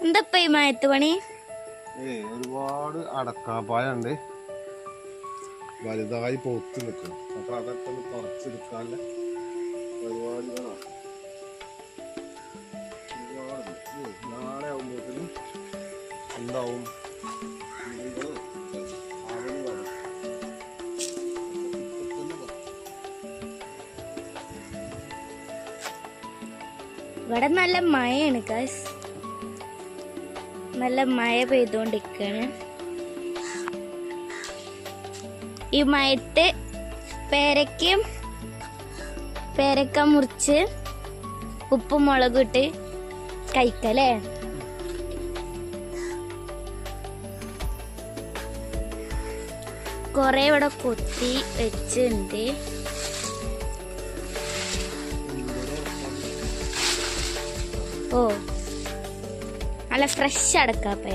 എന്തപ്പ ഈ മയത്ത് പണി? ഏ ഒരുപാട് അടക്കാപ്പായുണ്ട് വലുതായി പൊത്ത് നിൽക്കും അപ്പൊ അതൊക്കെ ഒന്ന് പറിച്ചെടുക്കാനുള്ള പരിപാടികളാണ് നാളെ എന്താവും. ഇവിടെ നല്ല മഴയാണ് ഗൈസ് നല്ല മഴ പെയ്തുകൊണ്ടിരിക്കുകയാണ്. ഈ മയത്ത് പേരക്കയും പേരക്ക മുറിച്ച് ഉപ്പും മുളകും ഇട്ട് കഴിക്കല്ലേ? കുറെ ഇവിടെ കൊത്തി വെച്ചിട്ടുണ്ട്. ഓ. നല്ല ഫ്രഷ് അടക്കാപ്പയ.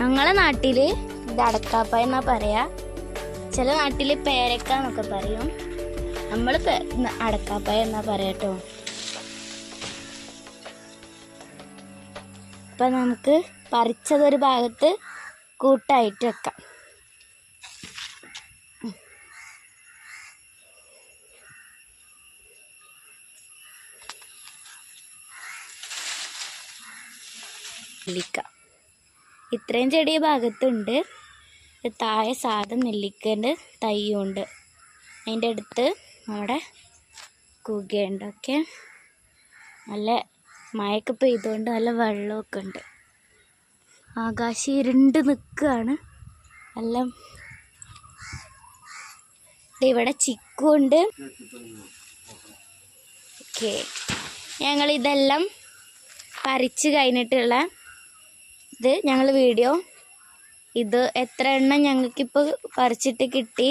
ഞങ്ങളെ നാട്ടിൽ ഇത് അടക്കാപ്പയ എന്നാ പറയാ. ചില നാട്ടിൽ പേരക്ക എന്നൊക്കെ പറയും. നമ്മൾ പേ- ന- അടക്കാപ്പയ എന്നാ പറയാട്ടോ അപ്പൊ നമുക്ക് പറിച്ചതൊരു ഭാഗത്ത് കൂട്ടായിട്ട് വെക്കാം. നെല്ലിക്ക. ഇത്രയും ചെടിയ ഭാഗത്തുണ്ട്. താഴെ സാധനം നെല്ലിക്കന്റെ തൈയുണ്ട്. അതിന്റെ അടുത്ത് നമ്മുടെ കുകയുണ്ട്. ഓക്കെ. നല്ല മഴയൊക്കെ പെയ്തുകൊണ്ട് നല്ല വെള്ളമൊക്കെ ഉണ്ട്. ആകാശം ഇരുണ്ട് നിൽക്കുകയാണ്. നല്ല ഇവിടെ ചിക്കുണ്ട് ഓക്കെ. ഞങ്ങളിതെല്ലാം പറിച്ച് കഴിഞ്ഞിട്ടുള്ള ഇത് ഞങ്ങൾ വീഡിയോ. ഇത് എത്ര എണ്ണം ഞങ്ങൾക്കിപ്പോൾ പറിച്ചിട്ട് കിട്ടി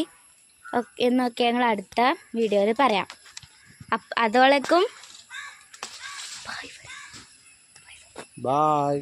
എന്നൊക്കെ ഞങ്ങൾ അടുത്ത വീഡിയോയിൽ പറയാം. അതോളക്കും ബായ്